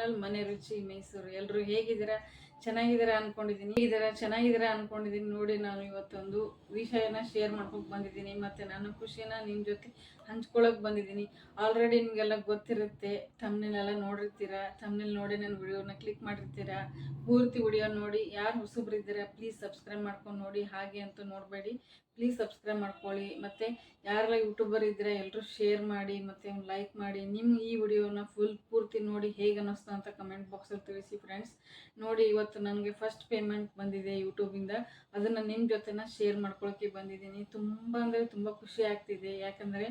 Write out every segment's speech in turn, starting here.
Channel ಮನೆ ರುಚಿ, ಮೈಸೂರು. ಎಲ್ಲರೂ ಹೇಗಿದ್ದೀರಾ? ಚೆನ್ನಾಗಿದ್ದೀರಾ ಅನ್ಕೊಂಡಿದ್ದೀನಿ. ಹೇಗಿದ್ದೀರಾ? ಚೆನ್ನಾಗಿದ್ದೀರಾ ಅನ್ಕೊಂಡಿದ್ದೀನಿ ನೋಡಿ ನಾನು ಇವತ್ತೊಂದು ವಿಷಯನ ಶೇರ್ ಮಾಡ್ಕೊಂಡು ಬಂದಿದ್ದೀನಿ. ಮತ್ತು ನನ್ನ ಖುಷಿನ ನಿಮ್ಮ ಜೊತೆ ಹಂಚ್ಕೊಳ್ಳೋಕೆ ಬಂದಿದ್ದೀನಿ. ಆಲ್ರೆಡಿ ನಿಮಗೆಲ್ಲ ಗೊತ್ತಿರುತ್ತೆ. ತಮ್ಮನೆಲ್ಲ ನೋಡಿರ್ತೀರ? ತಮ್ಮನೇಲಿ ನೋಡಿ ನನ್ನ ವಿಡಿಯೋನ ಕ್ಲಿಕ್ ಮಾಡಿರ್ತೀರಾ? ಪೂರ್ತಿ ವಿಡಿಯೋ ನೋಡಿ. ಯಾರು ಹೊಸಬ್ರಿದ್ದೀರಾ ಪ್ಲೀಸ್ ಸಬ್ಸ್ಕ್ರೈಬ್ ಮಾಡ್ಕೊಂಡು ನೋಡಿ. ಹಾಗೆ ಅಂತ ನೋಡಬೇಡಿ. ಪ್ಲೀಸ್ ಸಬ್ಸ್ಕ್ರೈಬ್ ಮಾಡ್ಕೊಳ್ಳಿ. ಮತ್ತು ಯಾರೆಲ್ಲ ಯೂಟ್ಯೂಬರ್ ಇದ್ದರೆ ಎಲ್ಲರೂ ಶೇರ್ ಮಾಡಿ, ಮತ್ತು ಲೈಕ್ ಮಾಡಿ. ನಿಮ್ಮ ಈ ವಿಡಿಯೋನ ಫುಲ್ ಪೂರ್ತಿ ನೋಡಿ ಹೇಗೆ ಅನ್ನಿಸ್ತು ಅಂತ ಕಮೆಂಟ್ ಬಾಕ್ಸಲ್ಲಿ ತಿಳಿಸಿ ಫ್ರೆಂಡ್ಸ್ ನೋಡಿ ಇವತ್ತು ನನಗೆ ಫಸ್ಟ್ ಪೇಮೆಂಟ್ ಬಂದಿದೆ ಯೂಟ್ಯೂಬಿಂದ ಅದನ್ನು ನಿಮ್ಮ ಜೊತೆನ ಶೇರ್ ಮಾಡ್ಕೊಳ್ಳೋಕ್ಕೆ ಬಂದಿದ್ದೀನಿ. ತುಂಬ ಅಂದರೆ ತುಂಬ ಖುಷಿ ಆಗ್ತಿದೆ. ಯಾಕಂದರೆ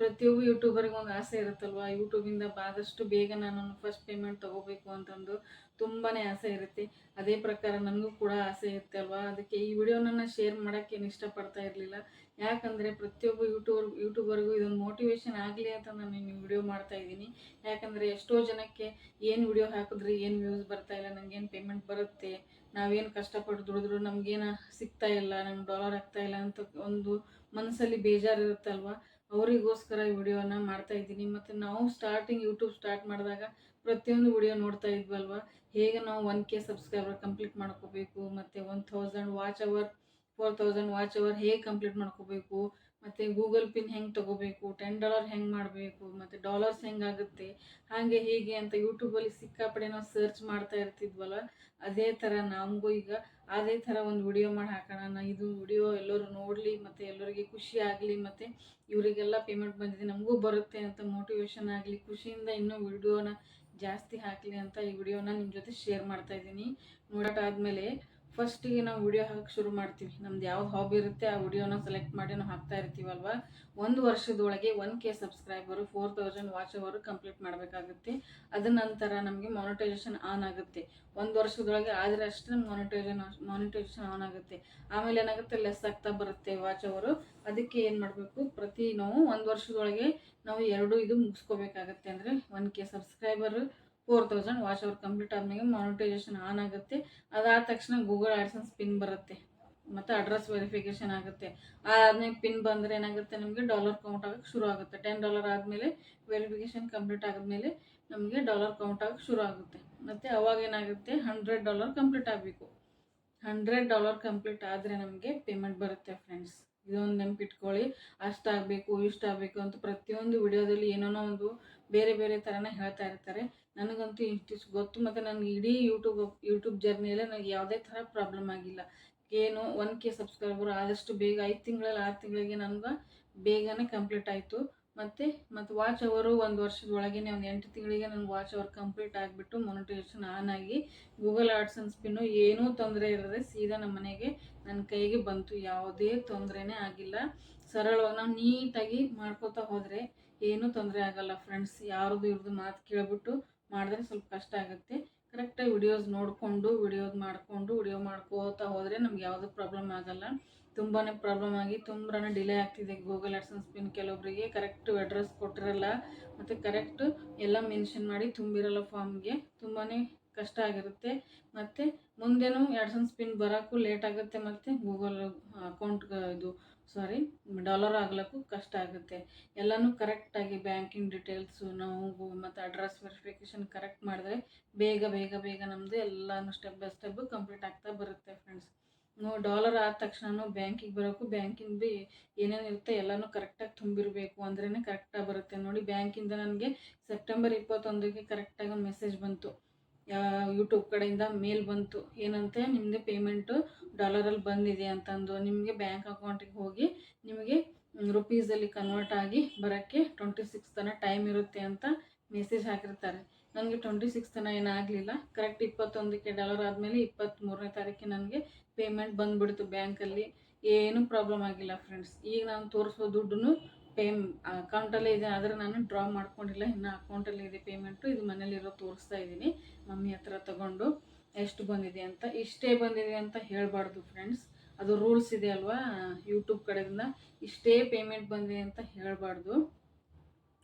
ಪ್ರತಿಯೊಬ್ಬ ಯೂಟ್ಯೂಬರ್ಗೆ ಒಂದು ಆಸೆ ಇರುತ್ತಲ್ವ? ಯೂಟ್ಯೂಬಿಂದ ಆದಷ್ಟು ಬೇಗ ನಾನು ಫಸ್ಟ್ ಪೇಮೆಂಟ್ ತೊಗೋಬೇಕು ಅಂತಂದು. ತುಂಬಾ ಆಸೆ ಇರುತ್ತೆ. ಅದೇ ಪ್ರಕಾರ ನನಗೂ ಕೂಡ ಆಸೆ ಇರುತ್ತೆ ಅಲ್ವಾ? ಅದಕ್ಕೆ ಈ ವಿಡಿಯೋನ ಶೇರ್ ಮಾಡೋಕ್ಕೇನು ಇಷ್ಟಪಡ್ತಾ ಇರಲಿಲ್ಲ. ಯಾಕಂದರೆ ಪ್ರತಿಯೊಬ್ಬ ಯೂಟ್ಯೂಬರ್, ಯೂಟ್ಯೂಬರ್ಗೂ ಇದೊಂದು ಮೋಟಿವೇಶನ್ ಆಗಲಿ ಅಂತ ನಾನು ಈ ವಿಡಿಯೋ ಮಾಡ್ತಾ ಇದ್ದೀನಿ. ಯಾಕಂದರೆ ಎಷ್ಟೋ ಜನಕ್ಕೆ ಏನು ವಿಡಿಯೋ ಹಾಕಿದ್ರೆ ಏನು ವ್ಯೂಸ್ ಬರ್ತಾ ಇಲ್ಲ ನನಗೇನು ಪೇಮೆಂಟ್ ಬರುತ್ತೆ, ನಾವೇನು ಕಷ್ಟಪಟ್ಟು ದುಡಿದ್ರು ನಮಗೇನು ಸಿಗ್ತಾ ಇಲ್ಲ ನಮ್ಗೆ ಡಾಲರ್ ಆಗ್ತಾ ಇಲ್ಲ ಅಂತ ಒಂದು ಮನಸ್ಸಲ್ಲಿ ಬೇಜಾರು ಇರುತ್ತಲ್ವ ಅವರಿಗೋಸ್ಕರ ಈ ವಿಡಿಯೋನ ಮಾಡ್ತಾ ಇದ್ದೀನಿ. ಮತ್ತು ನಾವು ಸ್ಟಾರ್ಟಿಂಗ್ ಯೂಟ್ಯೂಬ್ ಸ್ಟಾರ್ಟ್ ಮಾಡಿದಾಗ ಪ್ರತಿಯೊಂದು ವಿಡಿಯೋ ನೋಡ್ತಾ ಇದ್ವಲ್ವ? ಹೇಗೆ ನಾವು ಒನ್ ಕೆ ಸಬ್ಸ್ಕ್ರೈಬರ್ ಕಂಪ್ಲೀಟ್ ಮಾಡ್ಕೋಬೇಕು, ಮತ್ತು one thousand watch hour four thousand watch hour ಹೇಗೆ ಕಂಪ್ಲೀಟ್ ಮಾಡ್ಕೋಬೇಕು, ಮತ್ತು ಗೂಗಲ್ ಪಿನ್ ಹೆಂಗೆ ತೊಗೋಬೇಕು ಟೆನ್ ಡಾಲರ್ ಹೆಂಗೆ ಮಾಡಬೇಕು, ಮತ್ತು ಡಾಲರ್ಸ್ ಹೆಂಗಾಗುತ್ತೆ ಹಾಗೆ ಹೀಗೆ ಅಂತ ಯೂಟ್ಯೂಬಲ್ಲಿ ಸಿಕ್ಕಾಪಡೆ ನಾವು ಸರ್ಚ್ ಮಾಡ್ತಾ ಇರ್ತಿದ್ವಲ್ಲ, ಅದೇ ಥರ ನಮಗೂ ಈಗ ಅದೇ ಥರ ಒಂದು ವಿಡಿಯೋ ಮಾಡಿ ಹಾಕೋಣ ಇದು ವಿಡಿಯೋ ಎಲ್ಲರೂ ನೋಡಲಿ, ಮತ್ತು ಎಲ್ಲರಿಗೆ ಖುಷಿ ಆಗಲಿ, ಮತ್ತು ಇವರಿಗೆಲ್ಲ ಪೇಮೆಂಟ್ ಬಂದಿದೆ, ನಮಗೂ ಬರುತ್ತೆ ಅಂತ ಮೋಟಿವೇಶನ್ ಆಗಲಿ, ಖುಷಿಯಿಂದ ಇನ್ನೂ ವಿಡಿಯೋನ ಜಾಸ್ತಿ ಹಾಕಲಿ ಅಂತ ಈ ವಿಡಿಯೋನ ನಿಮ್ಮ ಜೊತೆ ಶೇರ್ ಮಾಡ್ತಾ ಇದ್ದೀನಿ. ನೋಡೋಟ ಆದಮೇಲೆ ಫಸ್ಟಿಗೆ ನಾವು ವಿಡಿಯೋ ಹಾಕಕ್ಕೆ ಶುರು ಮಾಡ್ತೀವಿ. ನಮ್ದು ಯಾವ್ದು ಹಾಬಿ ಇರುತ್ತೆ ಆ ವಿಡಿಯೋನ ಸೆಲೆಕ್ಟ್ ಮಾಡಿ ನಾವು ಹಾಕ್ತಾ ಇರ್ತೀವಲ್ವ? ಒಂದು ವರ್ಷದೊಳಗೆ one K subscriber four thousand watch hour complete ಮಾಡಬೇಕಾಗುತ್ತೆ. ಅದ ನಂತರ ನಮಗೆ ಮಾನಿಟೈಸೇಷನ್ ಆನ್ ಆಗುತ್ತೆ. ಒಂದು ವರ್ಷದೊಳಗೆ ಆದರೆ ಅಷ್ಟೇ ಮಾನಿಟೈಸೇಷನ್ ಮಾನಿಟೈಸೇಷನ್ ಆನ್ ಆಗುತ್ತೆ. ಆಮೇಲೆ ಏನಾಗುತ್ತೆ? ಲೆಸ್ ಆಗ್ತಾ ಬರುತ್ತೆ ವಾಚ್ ಅವರು ಅದಕ್ಕೆ ಏನು ಮಾಡಬೇಕು? ಪ್ರತಿ ನಾವು ಒಂದು ವರ್ಷದೊಳಗೆ ನಾವು ಎರಡು ಇದು ಮುಗಿಸ್ಕೋಬೇಕಾಗತ್ತೆ. ಅಂದರೆ one K subscriber four thousand watch hour complete ಆದ್ಮೇಲೆ ಮಾನಿಟೈಸೇಷನ್ ಆನ್ ಆಗುತ್ತೆ. ಅದಾದ ತಕ್ಷಣ ಗೂಗಲ್ ಆಡ್ಸನ್ಸ್ ಪಿನ್ ಬರುತ್ತೆ. ಮತ್ತು ಅಡ್ರೆಸ್ ವೆರಿಫಿಕೇಷನ್ ಆಗುತ್ತೆ. ಅದಾದ್ಮೇಲೆ ಪಿನ್ ಬಂದರೆ ಏನಾಗುತ್ತೆ ನಮಗೆ ಡಾಲರ್ ಕೌಂಟ್ ಆಗೋಕ್ಕೆ ಶುರು ಆಗುತ್ತೆ. ಟೆನ್ ಡಾಲರ್ ಆದಮೇಲೆ ವೆರಿಫಿಕೇಷನ್ ಕಂಪ್ಲೀಟ್ ಆದಮೇಲೆ ನಮಗೆ ಡಾಲರ್ ಕೌಂಟ್ ಆಗೋಕ್ಕೆ ಶುರು ಆಗುತ್ತೆ. ಮತ್ತು ಅವಾಗ ಏನಾಗುತ್ತೆ? ಹಂಡ್ರೆಡ್ ಡಾಲರ್ ಕಂಪ್ಲೀಟ್ ಆಗಬೇಕು. ಹಂಡ್ರೆಡ್ ಡಾಲರ್ ಕಂಪ್ಲೀಟ್ ಆದರೆ ನಮಗೆ ಪೇಮೆಂಟ್ ಬರುತ್ತೆ ಫ್ರೆಂಡ್ಸ್ ಇದೊಂದು ನೆನಪಿಟ್ಕೊಳ್ಳಿ. ಅಷ್ಟಾಗಬೇಕು ಇಷ್ಟಾಗಬೇಕು ಅಂತ ಪ್ರತಿಯೊಂದು ವಿಡಿಯೋದಲ್ಲಿ ಏನೋ ಒಂದು ಬೇರೆ ಬೇರೆ ಥರನೇ ಹೇಳ್ತಾ ಇರ್ತಾರೆ. ನನಗಂತೂ ಇಷ್ಟಿಷ್ಟು ಗೊತ್ತು ಮತ್ತು ನನಗೆ ಇಡೀ ಯೂಟ್ಯೂಬ್ ಯೂಟ್ಯೂಬ್ ಜರ್ನಿಯಲ್ಲೇ ನನಗೆ ಯಾವುದೇ ಥರ ಪ್ರಾಬ್ಲಮ್ ಆಗಿಲ್ಲ. ಏನು ಒನ್ ಕೆ ಸಬ್ಸ್ಕ್ರೈಬರ್ ಆದಷ್ಟು ಬೇಗ, ಐದು ತಿಂಗಳಲ್ಲಿ, ಆರು ತಿಂಗಳಿಗೆ ನನಗೆ ಬೇಗನೆ ಕಂಪ್ಲೀಟ್ ಆಯಿತು. ಮತ್ತು ಮತ್ತು ವಾಚ್ ಅವರು ಒಂದು ವರ್ಷದ ಒಳಗೆ ಒಂದು ಎಂಟು ತಿಂಗಳಿಗೆ ನನ್ನ ವಾಚ್ ಅವರ್ ಕಂಪ್ಲೀಟ್ ಆಗಿಬಿಟ್ಟು ಮೊನಿಟೈಸೇಷನ್ ಆನ್ ಆಗಿ ಗೂಗಲ್ ಆರ್ಟ್ಸ್ ಅನ್ ಸ್ಪಿನ್ನು ಏನೂ ತೊಂದರೆ ಇರದೆ ಸೀದಾ ನಮ್ಮ ಮನೆಗೆ ನನ್ನ ಕೈಗೆ ಬಂತು. ಯಾವುದೇ ತೊಂದರೆನೇ ಆಗಿಲ್ಲ. ಸರಳವಾಗಿ ನಾವು ನೀಟಾಗಿ ಮಾಡ್ಕೋತಾ ಹೋದರೆ ಏನೂ ತೊಂದರೆ ಆಗಲ್ಲ ಫ್ರೆಂಡ್ಸ್ ಯಾರ್ದು ಇವ್ರದ್ದು ಮಾತು ಕೇಳ್ಬಿಟ್ಟು ಮಾಡಿದ್ರೆ ಸ್ವಲ್ಪ ಕಷ್ಟ ಆಗುತ್ತೆ. ಕರೆಕ್ಟಾಗಿ ವಿಡಿಯೋಸ್ ನೋಡಿಕೊಂಡು ವಿಡಿಯೋಸ್ ಮಾಡಿಕೊಂಡು ವಿಡಿಯೋ ಮಾಡ್ಕೋತಾ ಹೋದರೆ ನಮ್ಗೆ ಯಾವುದೂ ಪ್ರಾಬ್ಲಮ್ ಆಗಲ್ಲ. ತುಂಬಾ ಪ್ರಾಬ್ಲಮ್ ಆಗಿ ತುಂಬಾ ಡಿಲೇ ಆಗ್ತಿದೆ ಗೂಗಲ್ ಆಡ್ಸನ್ಸ್ ಪಿನ್ ಕೆಲವೊಬ್ಬರಿಗೆ ಕರೆಕ್ಟ್ ಅಡ್ರೆಸ್ ಕೊಟ್ಟಿರಲ್ಲ. ಮತ್ತು ಕರೆಕ್ಟ್ ಎಲ್ಲ ಮೆನ್ಷನ್ ಮಾಡಿ ತುಂಬಿರಲ್ಲ ಫಾರ್ಮ್ಗೆ ತುಂಬಾ ಕಷ್ಟ ಆಗಿರುತ್ತೆ. ಮತ್ತು ಮುಂದೆನೂ ಆಡ್ಸನ್ಸ್ ಪಿನ್ ಬರೋಕ್ಕೂ ಲೇಟ್ ಆಗುತ್ತೆ ಮತ್ತು ಗೂಗಲ್ ಅಕೌಂಟ್ ಇದು ಸಾರಿ ಡಾಲರ್ ಆಗ್ಲಿಕ್ಕೂ ಕಷ್ಟ ಆಗುತ್ತೆ. ಎಲ್ಲನೂ ಕರೆಕ್ಟಾಗಿ ಬ್ಯಾಂಕಿಂಗ್ ಡೀಟೇಲ್ಸು ನಾವು ಮತ್ತು ಅಡ್ರೆಸ್ ವೆರಿಫಿಕೇಷನ್ ಕರೆಕ್ಟ್ ಮಾಡಿದ್ರೆ ಬೇಗ ಬೇಗ ಬೇಗ ನಮ್ಮದು ಎಲ್ಲನೂ ಸ್ಟೆಪ್ ಬೈ ಸ್ಟೆಪ್ ಕಂಪ್ಲೀಟ್ ಆಗ್ತಾ ಬರುತ್ತೆ ಫ್ರೆಂಡ್ಸ್ ನಾವು ಡಾಲರ್ ಆದ ತಕ್ಷಣ ಬ್ಯಾಂಕಿಗೆ ಬರೋಕ್ಕೂ ಬ್ಯಾಂಕಿಂದ ಬಿ ಏನೇನು ಇರುತ್ತೆ ಎಲ್ಲನೂ ಕರೆಕ್ಟಾಗಿ ತುಂಬಿರಬೇಕು ಅಂದ್ರೇ ಕರೆಕ್ಟಾಗಿ ಬರುತ್ತೆ. ನೋಡಿ ಬ್ಯಾಂಕಿಂದ ನನಗೆ ಸೆಪ್ಟೆಂಬರ್ ಇಪ್ಪತ್ತೊಂದಕ್ಕೆ ಕರೆಕ್ಟಾಗಿ ಒಂದು ಮೆಸೇಜ್ ಬಂತು. ಯೂಟ್ಯೂಬ್ ಕಡೆಯಿಂದ ಮೇಲ್ ಬಂತು. ಏನಂತೆ ನಿಮ್ಮದು ಪೇಮೆಂಟು ಡಾಲರಲ್ಲಿ ಬಂದಿದೆ ಅಂತಂದು ನಿಮಗೆ ಬ್ಯಾಂಕ್ ಅಕೌಂಟಿಗೆ ಹೋಗಿ ನಿಮಗೆ ರುಪೀಸಲ್ಲಿ ಕನ್ವರ್ಟ್ ಆಗಿ ಬರೋಕ್ಕೆ ಟ್ವೆಂಟಿ ಸಿಕ್ಸ್ ತನ ಟೈಮ್ ಇರುತ್ತೆ ಅಂತ ಮೆಸೇಜ್ ಹಾಕಿರ್ತಾರೆ. ನನಗೆ ಟ್ವೆಂಟಿ ಸಿಕ್ಸ್ ತನ ಏನಾಗಲಿಲ್ಲ ಕರೆಕ್ಟ್ ಇಪ್ಪತ್ತೊಂದಕ್ಕೆ ಡಾಲರ್ ಆದಮೇಲೆ ಇಪ್ಪತ್ತ್ಮೂರನೇ ತಾರೀಕಿಗೆ ನನಗೆ ಪೇಮೆಂಟ್ ಬಂದುಬಿಡ್ತು ಬ್ಯಾಂಕಲ್ಲಿ ಏನೂ ಪ್ರಾಬ್ಲಮ್ ಆಗಿಲ್ಲ ಫ್ರೆಂಡ್ಸ್ ಈಗ ನಾನು ತೋರಿಸೋ ದುಡ್ಡು ಪೇಮ್ ಅಕೌಂಟಲ್ಲೇ ಇದೆ, ಆದರೆ ನಾನು ಡ್ರಾ ಮಾಡ್ಕೊಂಡಿಲ್ಲ. ಇನ್ನು ಅಕೌಂಟಲ್ಲೇ ಇದೆ ಪೇಮೆಂಟು ಇದು ಮನೇಲಿರೋ ತೋರಿಸ್ತಾ ಇದ್ದೀನಿ. ಮಮ್ಮಿ ಹತ್ರ ತಗೊಂಡು ಎಷ್ಟು ಬಂದಿದೆ ಅಂತ. ಇಷ್ಟೇ ಬಂದಿದೆ ಅಂತ ಹೇಳಬಾರ್ದು ಫ್ರೆಂಡ್ಸ್ ಅದು ರೂಲ್ಸ್ ಇದೆ ಅಲ್ವಾ? ಯೂಟ್ಯೂಬ್ ಕಡೆಯಿಂದ ಇಷ್ಟೇ ಪೇಮೆಂಟ್ ಬಂದಿದೆ ಅಂತ ಹೇಳಬಾರ್ದು.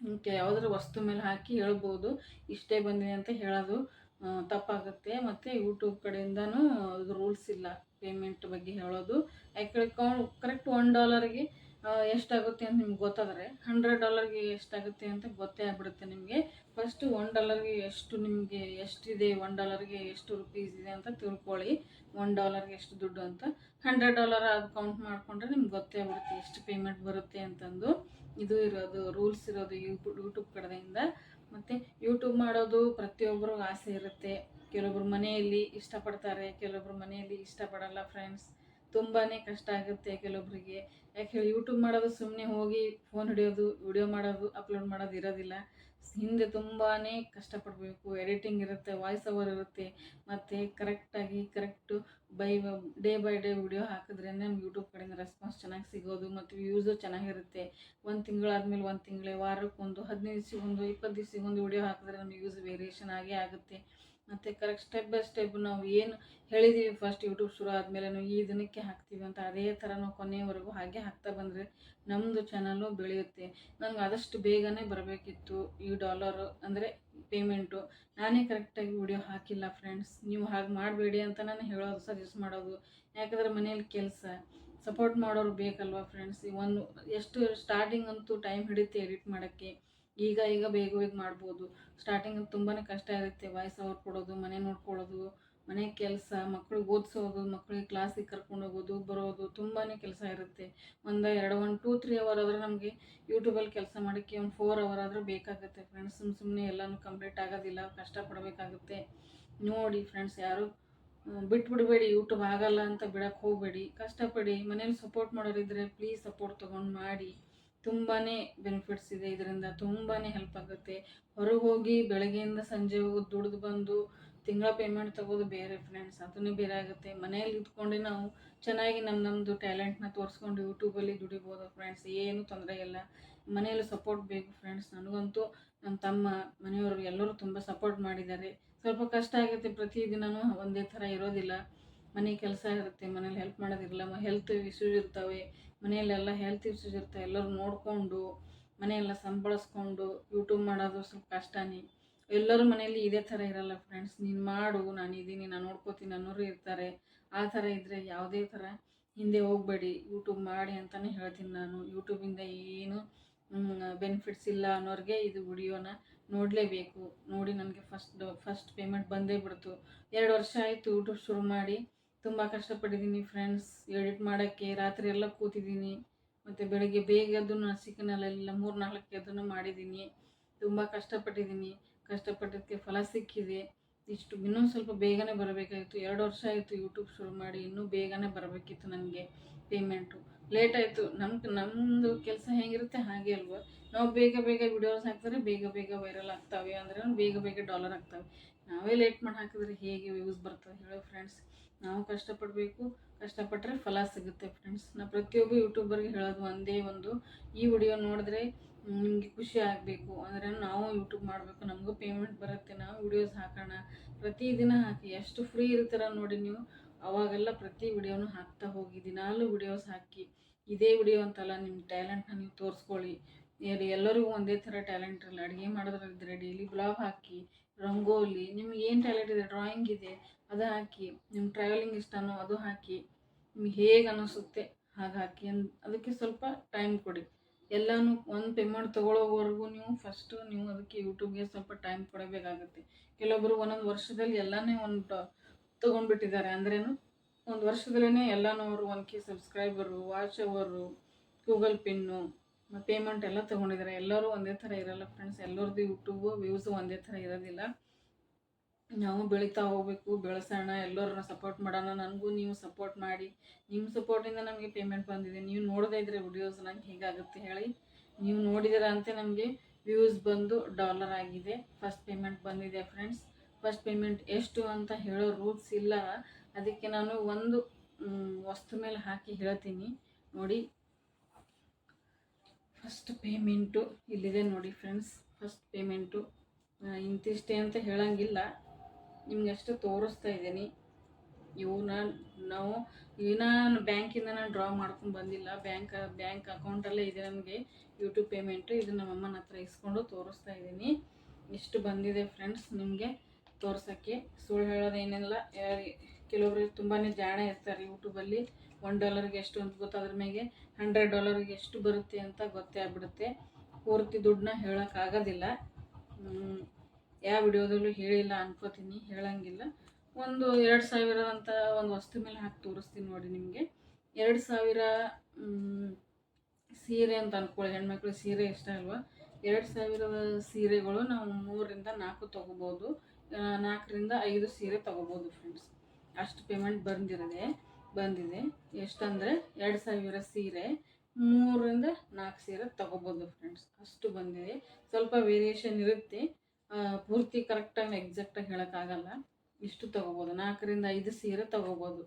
ಓಕೆ ಯಾವುದಾದ್ರು ವಸ್ತು ಮೇಲೆ ಹಾಕಿ ಹೇಳ್ಬೋದು. ಇಷ್ಟೇ ಬಂದಿದೆ ಅಂತ ಹೇಳೋದು ತಪ್ಪಾಗುತ್ತೆ. ಮತ್ತು ಯೂಟ್ಯೂಬ್ ಕಡೆಯಿಂದನೂ ಅದು ರೂಲ್ಸ್ ಇಲ್ಲ ಪೇಮೆಂಟ್ ಬಗ್ಗೆ ಹೇಳೋದು. ಯಾಕೆ ಕರೆಕ್ಟ್ ಒನ್ ಡಾಲರ್ಗೆ ಎಷ್ಟಾಗುತ್ತೆ ಅಂತ ನಿಮ್ಗೆ ಗೊತ್ತಾದರೆ ಹಂಡ್ರೆಡ್ ಡಾಲರ್ಗೆ ಎಷ್ಟಾಗುತ್ತೆ ಅಂತ ಗೊತ್ತೇ ಆಗ್ಬಿಡುತ್ತೆ ನಿಮಗೆ. ಫಸ್ಟ್ ಒನ್ ಡಾಲರ್ಗೆ ಎಷ್ಟು ನಿಮಗೆ ಎಷ್ಟಿದೆ ಒನ್ ಡಾಲರ್ಗೆ ಎಷ್ಟು ರುಪೀಸ್ ಇದೆ ಅಂತ ತಿಳ್ಕೊಳ್ಳಿ. ಒನ್ ಡಾಲರ್ಗೆ ಎಷ್ಟು ದುಡ್ಡು ಅಂತ. ಹಂಡ್ರೆಡ್ ಡಾಲರ್ ಅದು ಕೌಂಟ್ ಮಾಡಿಕೊಂಡ್ರೆ ನಿಮ್ಗೆ ಗೊತ್ತೇ ಆಗ್ಬಿಡುತ್ತೆ ಎಷ್ಟು ಪೇಮೆಂಟ್ ಬರುತ್ತೆ ಅಂತಂದು. ಇದು ಇರೋದು ರೂಲ್ಸ್ ಇರೋದು ಯೂಟ್ಯೂಬ್ ಯೂಟ್ಯೂಬ್ ಕಡೆಯಿಂದ. ಮತ್ತು ಯೂಟ್ಯೂಬ್ ಮಾಡೋದು ಪ್ರತಿಯೊಬ್ಬರಿಗೂ ಆಸೆ ಇರುತ್ತೆ. ಕೆಲವೊಬ್ರು ಮನೆಯಲ್ಲಿ ಇಷ್ಟಪಡ್ತಾರೆ, ಕೆಲವೊಬ್ರು ಮನೆಯಲ್ಲಿ ಇಷ್ಟಪಡಲ್ಲ ಫ್ರೆಂಡ್ಸ್ ತುಂಬಾ ಕಷ್ಟ ಆಗುತ್ತೆ ಕೆಲವೊಬ್ಬರಿಗೆ ಯಾಕೆ ಹೇಳಿ ಯೂಟ್ಯೂಬ್ ಮಾಡೋದು ಸುಮ್ಮನೆ ಹೋಗಿ ಫೋನ್ ಹಿಡಿಯೋದು ವಿಡಿಯೋ ಮಾಡೋದು ಅಪ್ಲೋಡ್ ಮಾಡೋದು ಇರೋದಿಲ್ಲ. ಹಿಂದೆ ತುಂಬಾ ಕಷ್ಟಪಡಬೇಕು. ಎಡಿಟಿಂಗ್ ಇರುತ್ತೆ ವಾಯ್ಸ್ ಓವರ್ ಇರುತ್ತೆ. ಮತ್ತು ಕರೆಕ್ಟಾಗಿ correct by day by day video ಹಾಕಿದ್ರೆ ನಮ್ಮ ಯೂಟ್ಯೂಬ್ ಕಡೆಯಿಂದ ರೆಸ್ಪಾನ್ಸ್ ಚೆನ್ನಾಗಿ ಸಿಗೋದು ಮತ್ತು ವ್ಯೂಸು ಚೆನ್ನಾಗಿರುತ್ತೆ. ಒಂದು ತಿಂಗಳಾದ್ಮೇಲೆ ಒಂದು ತಿಂಗಳೇ, ವಾರಕ್ಕೊಂದು, ಹದಿನೈದು ದಿವಸಕ್ಕೊಂದು ಇಪ್ಪತ್ತು ದಿವಸಕ್ಕೊಂದು ವಿಡಿಯೋ ಹಾಕಿದ್ರೆ ನಮ್ಮ ಯೂಸ್ ವೇರಿಯೇಷನ್ ಆಗೇ ಆಗುತ್ತೆ. ಮತ್ತು ಕರೆಕ್ಟ್ ಸ್ಟೆಪ್ ಬೈ ಸ್ಟೆಪ್ ನಾವು ಏನು ಹೇಳಿದ್ದೀವಿ ಫಸ್ಟ್ ಯೂಟ್ಯೂಬ್ ಶುರು ಆದಮೇಲೆ ಈ ದಿನಕ್ಕೆ ಹಾಕ್ತೀವಿ ಅಂತ ಅದೇ ಥರ ನಾವು ಕೊನೆಯವರೆಗೂ ಹಾಗೆ ಹಾಕ್ತಾ ಬಂದರೆ ನಮ್ಮದು ಚಾನಲ್ಲು ಬೆಳೆಯುತ್ತೆ. ನನಗೆ ಆದಷ್ಟು ಬೇಗನೆ ಬರಬೇಕಿತ್ತು ಈ ಡಾಲರು ಅಂದರೆ ಪೇಮೆಂಟು ನಾನೇ ಕರೆಕ್ಟಾಗಿ ವಿಡಿಯೋ ಹಾಕಿಲ್ಲ ಫ್ರೆಂಡ್ಸ್ ನೀವು ಹಾಗೆ ಮಾಡಬೇಡಿ ಅಂತ ನಾನು ಹೇಳೋದು ಸಜೆಸ್ಟ್ ಮಾಡೋದು. ಯಾಕಂದರೆ ಮನೇಲಿ ಕೆಲಸ. ಸಪೋರ್ಟ್ ಮಾಡೋರು ಬೇಕಲ್ವಾ ಫ್ರೆಂಡ್ಸ್ ಒಂದು, ಎಷ್ಟು ಸ್ಟಾರ್ಟಿಂಗ್ ಅಂತೂ ಟೈಮ್ ಹಿಡಿಯುತ್ತೆ ಎಡಿಟ್ ಮಾಡೋಕ್ಕೆ. ಈಗ ಈಗ ಬೇಗ ಬೇಗ ಮಾಡ್ಬೋದು. ಸ್ಟಾರ್ಟಿಂಗ್ ತುಂಬಾ ಕಷ್ಟ ಇರುತ್ತೆ. ವಾಯ್ಸ್ ಅವ್ರು ಕೊಡೋದು, ಮನೆ ನೋಡ್ಕೊಳ್ಳೋದು, ಮನೆ ಕೆಲಸ ಮಕ್ಳಿಗೆ ಓದಿಸೋದು, ಮಕ್ಳಿಗೆ ಕ್ಲಾಸಿಗೆ ಕರ್ಕೊಂಡು ಹೋಗೋದು, ಬರೋದು ತುಂಬಾ ಕೆಲಸ ಇರುತ್ತೆ. ಒಂದು ಎರಡು, ಒಂದು ಟೂ ತ್ರೀ ಅವರ್ ಆದರೆ ನಮಗೆ ಯೂಟ್ಯೂಬಲ್ಲಿ ಕೆಲಸ ಮಾಡೋಕ್ಕೆ ಒಂದು ಫೋರ್ ಅವರ್ ಆದರೂ ಬೇಕಾಗುತ್ತೆ ಫ್ರೆಂಡ್ಸ್ ಸುಮ್ಮ ಸುಮ್ಮನೆ ಎಲ್ಲನೂ ಕಂಪ್ಲೀಟ್ ಆಗೋದಿಲ್ಲ, ಕಷ್ಟಪಡಬೇಕಾಗುತ್ತೆ. ನೋಡಿ ಫ್ರೆಂಡ್ಸ್ ಯಾರು ಬಿಟ್ಬಿಡಬೇಡಿ ಯೂಟ್ಯೂಬ್ ಆಗಲ್ಲ ಅಂತ ಬಿಡೋಕ್ಕೆ ಹೋಗಬೇಡಿ. ಕಷ್ಟಪಡಿ, ಮನೇಲಿ ಸಪೋರ್ಟ್ ಮಾಡೋರಿದ್ದರೆ ಪ್ಲೀಸ್ ಸಪೋರ್ಟ್ ತೊಗೊಂಡು ಮಾಡಿ. ತುಂಬಾ ಬೆನಿಫಿಟ್ಸ್ ಇದೆ. ಇದರಿಂದ ತುಂಬಾ ಹೆಲ್ಪ್ ಆಗುತ್ತೆ. ಹೊರಗೆ ಹೋಗಿ ಬೆಳಗ್ಗೆಯಿಂದ ಸಂಜೆ ಹೋಗಿ ದುಡ್ದು ಬಂದು ತಿಂಗಳ ಪೇಮೆಂಟ್ ತಗೋದು ಬೇರೆ ಫ್ರೆಂಡ್ಸ್ ಅದನ್ನೇ ಬೇರೆ ಆಗುತ್ತೆ. ಮನೆಯಲ್ಲಿ ಇದ್ಕೊಂಡು ನಾವು ಚೆನ್ನಾಗಿ ನಮ್ಮ ನಮ್ಮದು ಟ್ಯಾಲೆಂಟ್ನ ತೋರಿಸ್ಕೊಂಡು ಯೂಟ್ಯೂಬಲ್ಲಿ ದುಡಿಬೋದು ಫ್ರೆಂಡ್ಸ್ ಏನು ತೊಂದರೆ ಇಲ್ಲ. ಮನೆಯಲ್ಲಿ ಸಪೋರ್ಟ್ ಬೇಕು ಫ್ರೆಂಡ್ಸ್ ನನಗಂತೂ ನಮ್ಮ ತಮ್ಮ, ಮನೆಯವರು ಎಲ್ಲರೂ ತುಂಬ ಸಪೋರ್ಟ್ ಮಾಡಿದ್ದಾರೆ. ಸ್ವಲ್ಪ ಕಷ್ಟ ಆಗುತ್ತೆ ಪ್ರತಿದಿನವೂ ಒಂದೇ ಥರ ಇರೋದಿಲ್ಲ. ಮನೆ ಕೆಲಸ ಇರುತ್ತೆ, ಮನೇಲಿ ಹೆಲ್ಪ್ ಮಾಡೋದಿರಲ್ಲ ಹೆಲ್ತ್ ಇಶ್ಯೂಸ್ ಇರ್ತವೆ, ಮನೆಯಲ್ಲೆಲ್ಲ ಹೆಲ್ತ್ ಇಶ್ಯೂಸ್ ಇರ್ತವೆ ಎಲ್ಲರೂ ನೋಡಿಕೊಂಡು, ಮನೆಯೆಲ್ಲ ಸಂಭಾಳಿಸ್ಕೊಂಡು ಯೂಟ್ಯೂಬ್ ಮಾಡೋದು ಸ್ವಲ್ಪ ಕಷ್ಟನೇ. ಎಲ್ಲರೂ ಮನೆಯಲ್ಲಿ ಇದೇ ಥರ ಇರಲ್ಲ ಫ್ರೆಂಡ್ಸ್ ನೀನು ಮಾಡು, ನಾನು ಇದ್ದೀನಿ ನಾನು ನೋಡ್ಕೋತೀನಿ ಅನ್ನೋರು ಇರ್ತಾರೆ. ಆ ಥರ ಇದ್ದರೆ ಯಾವುದೇ ಥರ ಹಿಂದೆ ಹೋಗಬೇಡಿ ಯೂಟ್ಯೂಬ್ ಮಾಡಿ ಅಂತಲೇ ಹೇಳ್ತೀನಿ ನಾನು. ಯೂಟ್ಯೂಬಿಂದ ಏನು ಬೆನಿಫಿಟ್ಸ್ ಇಲ್ಲ ಅನ್ನೋರಿಗೆ ಇದು ವಿಡಿಯೋನ ನೋಡಲೇಬೇಕು. ನೋಡಿ ನನಗೆ ಫಸ್ಟ್ ಫಸ್ಟ್ ಪೇಮೆಂಟ್ ಬಂದೇ ಬಿಡ್ತು. ಎರಡು ವರ್ಷ ಆಯಿತು ಯೂಟ್ಯೂಬ್ ಶುರು ಮಾಡಿ. ತುಂಬ ಕಷ್ಟಪಟ್ಟಿದ್ದೀನಿ ಫ್ರೆಂಡ್ಸ್ ಎಡಿಟ್ ಮಾಡೋಕ್ಕೆ ರಾತ್ರಿ ಎಲ್ಲ ಕೂತಿದ್ದೀನಿ. ಮತ್ತು ಬೆಳಗ್ಗೆ ಬೇಗ ಎದ್ದು ನಾನು ಸಿಕ್ಕನಲ್ಲೆಲ್ಲ ಮೂರು ನಾಲ್ಕು ಅದನ್ನು ಮಾಡಿದ್ದೀನಿ. ತುಂಬ ಕಷ್ಟಪಟ್ಟಿದ್ದೀನಿ. ಕಷ್ಟಪಟ್ಟಿದ್ದಕ್ಕೆ ಫಲ ಸಿಕ್ಕಿದೆ. ಇಷ್ಟು ಇನ್ನೂ ಸ್ವಲ್ಪ ಬೇಗನೆ ಬರಬೇಕಾಗಿತ್ತು. ಎರಡು ವರ್ಷ ಆಯಿತು ಯೂಟ್ಯೂಬ್ ಶುರು ಮಾಡಿ. ಇನ್ನೂ ಬೇಗನೆ ಬರಬೇಕಿತ್ತು ನನಗೆ ಪೇಮೆಂಟು ಲೇಟ್ ಆಯಿತು. ನಮ್ಮ ನಮ್ಮದು ಕೆಲಸ ಹೇಗಿರುತ್ತೆ ಹಾಗೆ ಅಲ್ವಾ. ನಾವು ಬೇಗ ಬೇಗ ವಿಡಿಯೋಸ್ ಹಾಕಿದ್ರೆ ಬೇಗ ಬೇಗ ವೈರಲ್ ಆಗ್ತಾವೆ. ಅಂದರೆ ಬೇಗ ಬೇಗ ಡಾಲರ್ ಆಗ್ತವೆ. ನಾವೇ ಲೇಟ್ ಮಾಡಿ ಹಾಕಿದ್ರೆ ಹೇಗೆ ವ್ಯೂಸ್ ಬರ್ತವೆ ಹೇಳೋ ಫ್ರೆಂಡ್ಸ್ ನಾವು ಕಷ್ಟಪಡಬೇಕು ಕಷ್ಟಪಟ್ಟರೆ ಫಲ ಸಿಗುತ್ತೆ ಫ್ರೆಂಡ್ಸ್ ನಾ ಪ್ರತಿಯೊಬ್ಬ ಯೂಟ್ಯೂಬರ್ಗೆ ಹೇಳೋದು ಒಂದೇ ಒಂದು. ಈ ವಿಡಿಯೋ ನೋಡಿದ್ರೆ ನಿಮಗೆ ಖುಷಿ ಆಗಬೇಕು. ಅಂದರೆ ನಾವು ಯೂಟ್ಯೂಬ್ ಮಾಡಬೇಕು, ನಮಗೂ ಪೇಮೆಂಟ್ ಬರುತ್ತೆ. ನಾವು ವಿಡಿಯೋಸ್ ಹಾಕೋಣ. ಪ್ರತಿದಿನ ಹಾಕಿ, ಎಷ್ಟು ಫ್ರೀ ಇರ್ತಾರ ನೋಡಿ ನೀವು. ಅವಾಗೆಲ್ಲ ಪ್ರತಿ ವಿಡಿಯೋನು ಹಾಕ್ತಾ ಹೋಗಿ, ದಿನಾಲೂ ವಿಡಿಯೋಸ್ ಹಾಕಿ. ಇದೇ ವಿಡಿಯೋ ಅಂತಲ್ಲ ನಿಮ್ಮ ಟ್ಯಾಲೆಂಟ್ನ ನೀವು ತೋರಿಸ್ಕೊಳ್ಳಿ. ಎಲ್- ಎಲ್ಲರಿಗೂ ಒಂದೇ ಥರ ಟ್ಯಾಲೆಂಟ್ ಇರಲ್ಲ. ಅಡುಗೆ ಮಾಡೋದ್ರಲ್ಲಿದ್ದರೆ ಡೈಲಿ ಬ್ಲಾಗ್ ಹಾಕಿ ರಂಗೋಲಿ, ನಿಮ್ಗೆ ಏನು ಟ್ಯಾಲೆಂಟ್ ಇದೆ? ಡ್ರಾಯಿಂಗ್ ಇದೆ, ಅದು ಹಾಕಿ ನಿಮ್ಮ ಟ್ರಾವೆಲಿಂಗ್ ಇಷ್ಟನೋ ಅದು ಹಾಕಿ, ನಿಮ್ಗೆ ಹೇಗೆ ಅನ್ನಿಸುತ್ತೆ ಹಾಗೆ ಹಾಕಿ ಅದಕ್ಕೆ ಸ್ವಲ್ಪ ಟೈಮ್ ಕೊಡಿ. ಎಲ್ಲನೂ ಒಂದು ಪೇಮೆಂಟ್ ತೊಗೊಳೋವರೆಗೂ ನೀವು ಫಸ್ಟು ನೀವು ಅದಕ್ಕೆ ಯೂಟ್ಯೂಬ್ಗೆ ಸ್ವಲ್ಪ ಟೈಮ್ ಕೊಡಬೇಕಾಗುತ್ತೆ. ಕೆಲವೊಬ್ಬರು ಒಂದೊಂದು ವರ್ಷದಲ್ಲಿ ಎಲ್ಲನೇ ಒಂದು ತೊಗೊಂಡ್ಬಿಟ್ಟಿದ್ದಾರೆ ಅಂದ್ರೇನು, ಒಂದು ವರ್ಷದಲ್ಲೇ ಎಲ್ಲನೂ ಅವರು one K subscriber watch hour Google pin payment ಎಲ್ಲ ತೊಗೊಂಡಿದ್ದಾರೆ. ಎಲ್ಲರೂ ಒಂದೇ ಥರ ಇರಲ್ಲ ಫ್ರೆಂಡ್ಸ್ ಎಲ್ಲರದ್ದು ಯೂಟ್ಯೂಬು ವ್ಯೂಸು ಒಂದೇ ಥರ ಇರೋದಿಲ್ಲ. ನಾವು ಬೆಳೀತಾ ಹೋಗ್ಬೇಕು, ಬೆಳೆಸೋಣ, ಎಲ್ಲರನ್ನ ಸಪೋರ್ಟ್ ಮಾಡೋಣ. ನನಗೂ ನೀವು ಸಪೋರ್ಟ್ ಮಾಡಿ. ನಿಮ್ಮ ಸಪೋರ್ಟಿಂದ ನಮಗೆ ಪೇಮೆಂಟ್ ಬಂದಿದೆ. ನೀವು ನೋಡದೇ ಇದ್ರೆ ವಿಡಿಯೋಸ್ ನಂಗೆ ಹೇಗಾಗುತ್ತೆ ಹೇಳಿ. ನೀವು ನೋಡಿದಿರ ಅಂತ ನಮಗೆ ವ್ಯೂಸ್ ಬಂದು ಡಾಲರ್ ಆಗಿದೆ. ಫಸ್ಟ್ ಪೇಮೆಂಟ್ ಬಂದಿದೆ ಫ್ರೆಂಡ್ಸ್ ಫಸ್ಟ್ ಪೇಮೆಂಟ್ ಎಷ್ಟು ಅಂತ ಹೇಳೋ ರೂಲ್ಸ್ ಇಲ್ಲ. ಅದಕ್ಕೆ ನಾನು ಒಂದು ವಸ್ತು ಮೇಲೆ ಹಾಕಿ ಹೇಳ್ತೀನಿ. ನೋಡಿ ಫಸ್ಟ್ ಪೇಮೆಂಟು ಇಲ್ಲಿದೆ ನೋಡಿ ಫ್ರೆಂಡ್ಸ್ ಫಸ್ಟ್ ಪೇಮೆಂಟು ಇಂತಿಷ್ಟೇ ಅಂತ ಹೇಳಂಗಿಲ್ಲ. ನಿಮ್ಗೆ ಅಷ್ಟು ತೋರಿಸ್ತಾ ಇದ್ದೀನಿ. ಇವನ್ನ ನಾವು ಏನಾನು ನಾನು ಬ್ಯಾಂಕಿಂದ ನಾನು ಡ್ರಾ ಮಾಡ್ಕೊಂಡು ಬಂದಿಲ್ಲ. ಬ್ಯಾಂಕ್ ಬ್ಯಾಂಕ್ ಅಕೌಂಟಲ್ಲೇ ಇದೆ ನಮಗೆ ಯೂಟ್ಯೂಬ್ ಪೇಮೆಂಟು ಇದು ನಮ್ಮಮ್ಮನ ಹತ್ರ ಇಸ್ಕೊಂಡು ತೋರಿಸ್ತಾ ಇದ್ದೀನಿ. ಇಷ್ಟು ಬಂದಿದೆ ಫ್ರೆಂಡ್ಸ್ ನಿಮಗೆ ತೋರ್ಸೋಕ್ಕೆ. ಸುಳ್ಳು ಹೇಳೋದೇನೆಲ್ಲ. ಕೆಲವೊಬ್ರಿಗೆ ಕೆಲವೊಬ್ರು ತುಂಬಾ ಜಾಣ ಇರ್ತಾರೆ ಯೂಟ್ಯೂಬಲ್ಲಿ ಒನ್ ಡಾಲರ್ಗೆ ಎಷ್ಟು ಅಂತ ಗೊತ್ತಾದ್ರ ಮೇಲೆ ಹಂಡ್ರೆಡ್ ಡಾಲರ್ಗೆ ಎಷ್ಟು ಬರುತ್ತೆ ಅಂತ ಗೊತ್ತೇ ಆಗ್ಬಿಡುತ್ತೆ. ಪೂರ್ತಿ ದುಡ್ಡನ್ನ ಹೇಳೋಕ್ಕಾಗೋದಿಲ್ಲ ಯಾವ ವಿಡಿಯೋದಲ್ಲೂ ಹೇಳಿಲ್ಲ ಅನ್ಕೋತೀನಿ, ಹೇಳಂಗಿಲ್ಲ. ಒಂದು ಎರಡು ಸಾವಿರ ಒಂದು ವಸ್ತು ಮೇಲೆ ಹಾಕಿ ತೋರಿಸ್ತೀನಿ ನೋಡಿ ನಿಮಗೆ. ಎರಡು ಸಾವಿರ ಸೀರೆ ಅಂತ ಅನ್ಕೊಳ್ಳಿ, ಹೆಣ್ಮಕ್ಳು ಸೀರೆ ಇಷ್ಟ ಅಲ್ವಾ? ಎರಡು ಸಾವಿರದ ಸೀರೆಗಳು ನಾವು ಮೂರರಿಂದ ನಾಲ್ಕು ತೊಗೋಬೋದು. ನಾಲ್ಕರಿಂದ ಐದು ಸೀರೆ ತೊಗೋಬೋದು ಫ್ರೆಂಡ್ಸ್ ಅಷ್ಟು ಪೇಮೆಂಟ್ ಬಂದಿರದೆ. ಬಂದಿದೆ. ಎಷ್ಟಂದರೆ ಎರಡು ಸಾವಿರ ಸೀರೆ, ಮೂರರಿಂದ ನಾಲ್ಕು ಸೀರೆ ತೊಗೋಬೋದು ಫ್ರೆಂಡ್ಸ್ ಅಷ್ಟು ಬಂದಿದೆ. ಸ್ವಲ್ಪ ವೇರಿಯೇಷನ್ ಇರುತ್ತೆ. ಪೂರ್ತಿ ಕರೆಕ್ಟಾಗಿ ಎಕ್ಸಾಕ್ಟಾಗಿ ಹೇಳೋಕ್ಕಾಗಲ್ಲ. ಇಷ್ಟು ತೊಗೋಬೋದು. ನಾಲ್ಕರಿಂದ ಐದು ಸೀರೆ ತೊಗೋಬೋದು.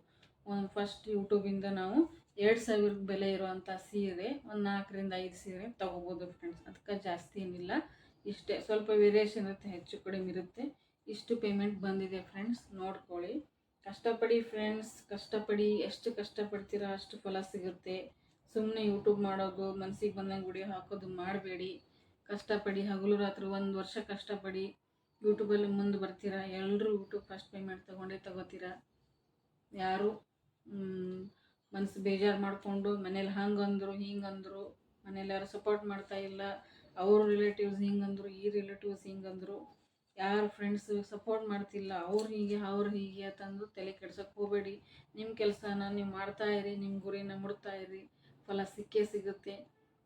ಒಂದು ಫಸ್ಟ್ ಯೂಟ್ಯೂಬಿಂದ ನಾವು ಎರಡು ಸಾವಿರ ಬೆಲೆ ಇರುವಂಥ ಸೀರೆ, ಒಂದು ನಾಲ್ಕರಿಂದ ಐದು ಸೀರೆ ತೊಗೋಬೋದು ಫ್ರೆಂಡ್ಸ್ ಅದಕ್ಕೆ ಜಾಸ್ತಿ ಏನಿಲ್ಲ. ಇಷ್ಟೇ. ಸ್ವಲ್ಪ ವೇರಿಯೇಷನ್ ಇರುತ್ತೆ, ಹೆಚ್ಚು ಕಡಿಮೆ ಇರುತ್ತೆ. ಇಷ್ಟು ಪೇಮೆಂಟ್ ಬಂದಿದೆ ಫ್ರೆಂಡ್ಸ್ ನೋಡ್ಕೊಳ್ಳಿ. ಕಷ್ಟಪಡಿ ಫ್ರೆಂಡ್ಸ್ ಕಷ್ಟಪಡಿ ಎಷ್ಟು ಕಷ್ಟಪಡ್ತೀರಾ ಅಷ್ಟು ಫಲ ಸಿಗುತ್ತೆ. ಸುಮ್ಮನೆ ಯೂಟ್ಯೂಬ್ ಮಾಡೋದು, ಮನ್ಸಿಗೆ ಬಂದಂಗೆ ವಿಡಿಯೋ ಹಾಕೋದು ಮಾಡಬೇಡಿ. ಕಷ್ಟಪಡಿ, ಹಗಲು ರಾತ್ರಿ ಒಂದು ವರ್ಷ ಕಷ್ಟಪಡಿ ಯೂಟ್ಯೂಬಲ್ಲಿ ಮುಂದೆ ಬರ್ತೀರಾ? ಎಲ್ಲರೂ ಯೂಟ್ಯೂಬ್ ಫಸ್ಟ್ ಪೇಮೆಂಟ್ ತೊಗೊಂಡೇ ತಗೋತೀರಾ? ಯಾರು? ಮನಸ್ಸು ಬೇಜಾರು ಮಾಡಿಕೊಂಡು, ಮನೇಲಿ ಹಂಗಂದ್ರು, ಹಿಂಗಂದರು, ಮನೇಲಿ ಯಾರು ಸಪೋರ್ಟ್ ಮಾಡ್ತಾ ಇಲ್ಲ, ಅವ್ರ ರಿಲೇಟಿವ್ಸ್ ಹಿಂಗಂದ್ರು, ಈ ರಿಲೇಟಿವ್ಸ್ ಹಿಂಗಂದ್ರು. ಯಾರು ಫ್ರೆಂಡ್ಸ್ ಸಪೋರ್ಟ್ ಮಾಡ್ತಿಲ್ಲ, ಅವ್ರು ಹೀಗೆ ಅವ್ರು ಹೀಗೆ ಅಂತಂದು ತಲೆ ಕೆಡ್ಸೋಕೆ ಹೋಗಬೇಡಿ. ನಿಮ್ಮ ಕೆಲಸನ ನೀವು ಮಾಡ್ತಾ ಇರಿ ನಿಮ್ಮ ಗುರಿನ ಇರಿ, ಫಲ ಸಿಕ್ಕೇ ಸಿಗುತ್ತೆ.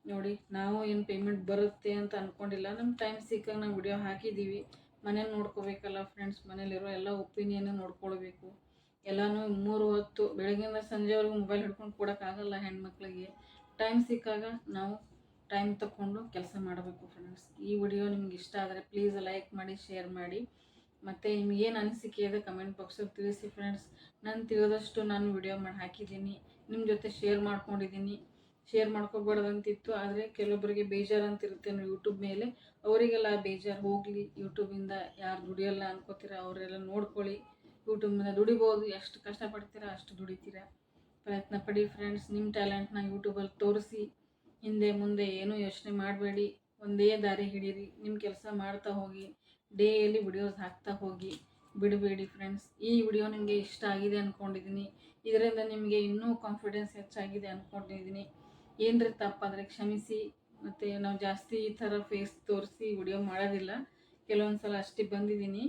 ನೋಡಿ, ನಾವು ಏನು ಪೇಮೆಂಟ್ ಬರುತ್ತೆ ಅಂತ ಅಂದ್ಕೊಂಡಿಲ್ಲ ನಮ್ಮ ಟೈಮ್ ಸಿಕ್ಕಾಗ ನಾವು ವಿಡಿಯೋ ಹಾಕಿದ್ದೀವಿ ಮನೇಲಿ ನೋಡ್ಕೋಬೇಕಲ್ಲ ಫ್ರೆಂಡ್ಸ್ ಮನೇಲಿರೋ ಎಲ್ಲ ಒಪಿನಿಯನ್ನು ನೋಡ್ಕೊಳ್ಬೇಕು. ಎಲ್ಲನೂ ಮೂರು ಹೊತ್ತು ಬೆಳಗ್ಗಿಂದ ಸಂಜೆವರೆಗೂ ಮೊಬೈಲ್ ಹಿಡ್ಕೊಂಡು ಕೊಡೋಕ್ಕಾಗಲ್ಲ ಹೆಣ್ಮಕ್ಳಿಗೆ. ಟೈಮ್ ಸಿಕ್ಕಾಗ ನಾವು ಟೈಮ್ ತಗೊಂಡು ಕೆಲಸ ಮಾಡಬೇಕು ಫ್ರೆಂಡ್ಸ್ ಈ ವಿಡಿಯೋ ನಿಮ್ಗೆ ಇಷ್ಟ ಆದರೆ ಪ್ಲೀಸ್ ಲೈಕ್ ಮಾಡಿ ಶೇರ್ ಮಾಡಿ. ಮತ್ತು ನಿಮ್ಗೇನು ಅನಿಸಿಕೆ ಇದೆ ಕಮೆಂಟ್ ಬಾಕ್ಸಲ್ಲಿ ತಿಳಿಸಿ ಫ್ರೆಂಡ್ಸ್ ನಾನು ತಿಳಿದಷ್ಟು ನಾನು ವಿಡಿಯೋ ಮಾಡಿ ಹಾಕಿದ್ದೀನಿ. ನಿಮ್ಮ ಜೊತೆ ಶೇರ್ ಮಾಡ್ಕೊಂಡಿದ್ದೀನಿ. ಶೇರ್ ಮಾಡ್ಕೋಬಾರ್ದಂತಿತ್ತು ಆದರೆ ಕೆಲವೊಬ್ಬರಿಗೆ ಬೇಜಾರು ಅಂತ ಇರುತ್ತೆ ಯೂಟ್ಯೂಬ್ ಮೇಲೆ. ಅವರಿಗೆಲ್ಲ ಬೇಜಾರು ಹೋಗಲಿ ಯೂಟ್ಯೂಬಿಂದ ಯಾರು ದುಡಿಯಲ್ಲ ಅನ್ಕೋತೀರ, ಅವರೆಲ್ಲ ನೋಡ್ಕೊಳ್ಳಿ. ಯೂಟ್ಯೂಬಿಂದ ದುಡಿಬೋದು. ಎಷ್ಟು ಕಷ್ಟಪಡ್ತೀರ, ಅಷ್ಟು ದುಡಿತೀರ. ಪ್ರಯತ್ನ ಪಡಿ ಫ್ರೆಂಡ್ಸ್ ನಿಮ್ಮ ಟ್ಯಾಲೆಂಟ್ನ ಯೂಟ್ಯೂಬಲ್ಲಿ ತೋರಿಸಿ. ಹಿಂದೆ ಮುಂದೆ ಏನೂ ಯೋಚನೆ ಮಾಡಬೇಡಿ. ಒಂದೇ ದಾರಿ ಹಿಡೀರಿ. ನಿಮ್ಮ ಕೆಲಸ ಮಾಡ್ತಾ ಹೋಗಿ ಡೇಲಿ ವಿಡಿಯೋಸ್ ಹಾಕ್ತಾ ಹೋಗಿ, ಬಿಡಬೇಡಿ ಫ್ರೆಂಡ್ಸ್ ಈ ವಿಡಿಯೋ ನಿಮಗೆ ಇಷ್ಟ ಆಗಿದೆ ಅಂದ್ಕೊಂಡಿದ್ದೀನಿ ಇದರಿಂದ ನಿಮಗೆ ಇನ್ನೂ ಕಾನ್ಫಿಡೆನ್ಸ್ ಹೆಚ್ಚಾಗಿದೆ ಅಂದ್ಕೊಂಡಿದ್ದೀನಿ ಏನರ ತಪ್ಪಾದರೆ ಕ್ಷಮಿಸಿ. ಮತ್ತು ನಾವು ಜಾಸ್ತಿ ಈ ಥರ ಫೇಸ್ ತೋರಿಸಿ ವಿಡಿಯೋ ಮಾಡೋದಿಲ್ಲ. ಕೆಲವೊಂದು ಸಲ ಅಷ್ಟೇ ಬಂದಿದ್ದೀನಿ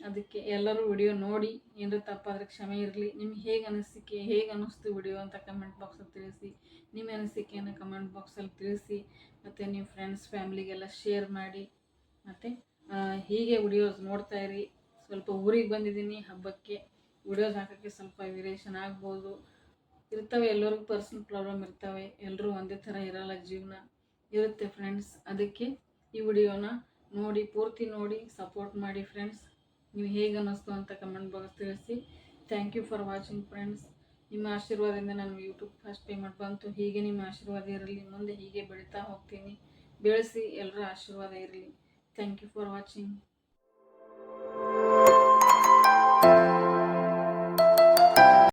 ಅದಕ್ಕೆ ಎಲ್ಲರೂ ವಿಡಿಯೋ ನೋಡಿ, ಏನರ ತಪ್ಪಾದರೆ ಕ್ಷಮೆ ಇರಲಿ. ನಿಮ್ಗೆ ಹೇಗೆ ಅನಿಸಿಕೆ ಹೇಗೆ ಅನ್ನಿಸ್ತು ವಿಡಿಯೋ ಅಂತ ಕಮೆಂಟ್ ಬಾಕ್ಸಲ್ಲಿ ತಿಳಿಸಿ. ನಿಮ್ಮ ಅನಿಸಿಕೆಯನ್ನು ಕಮೆಂಟ್ ಬಾಕ್ಸಲ್ಲಿ ತಿಳಿಸಿ. ಮತ್ತು ನೀವು ಫ್ರೆಂಡ್ಸ್ ಫ್ಯಾಮ್ಲಿಗೆಲ್ಲ ಶೇರ್ ಮಾಡಿ. ಮತ್ತು ಹೀಗೆ ವಿಡಿಯೋಸ್ ನೋಡ್ತಾ ಇರಿ. ಸ್ವಲ್ಪ ಊರಿಗೆ ಬಂದಿದ್ದೀನಿ, ಹಬ್ಬಕ್ಕೆ. ವಿಡಿಯೋಸ್ ಹಾಕೋಕ್ಕೆ ಸ್ವಲ್ಪ ವೇರಿಯೇಷನ್ ಆಗ್ಬೋದು. ಇರ್ತವೆ, ಎಲ್ಲರಿಗೂ ಪರ್ಸ್ನಲ್ ಪ್ರಾಬ್ಲಮ್ ಇರ್ತವೆ. ಎಲ್ಲರೂ ಒಂದೇ ಥರ ಇರಲ್ಲ ಜೀವನ. ಇರುತ್ತೆ ಫ್ರೆಂಡ್ಸ್ ಅದಕ್ಕೆ ಈ ವಿಡಿಯೋನ ನೋಡಿ, ಪೂರ್ತಿ ನೋಡಿ ಸಪೋರ್ಟ್ ಮಾಡಿ ಫ್ರೆಂಡ್ಸ್ ನೀವು ಹೇಗೆ ಅನ್ನಿಸ್ತು ಅಂತ ಕಮೆಂಟ್ ಬಾಕ್ಸ್ ತಿಳಿಸಿ. Thank you for watching friends ನಿಮ್ಮ ಆಶೀರ್ವಾದದಿಂದ ನಾನು ಯೂಟ್ಯೂಬ್ ಫಸ್ಟ್ ಪೇಮೆಂಟ್ ಬಂತು. ಹೀಗೆ ನಿಮ್ಮ ಆಶೀರ್ವಾದ ಇರಲಿ, ಮುಂದೆ ಹೀಗೆ ಬೆಳೀತಾ ಹೋಗ್ತೀನಿ. ಬೆಳೆಸಿ, ಎಲ್ಲರ ಆಶೀರ್ವಾದ ಇರಲಿ. Thank you for watching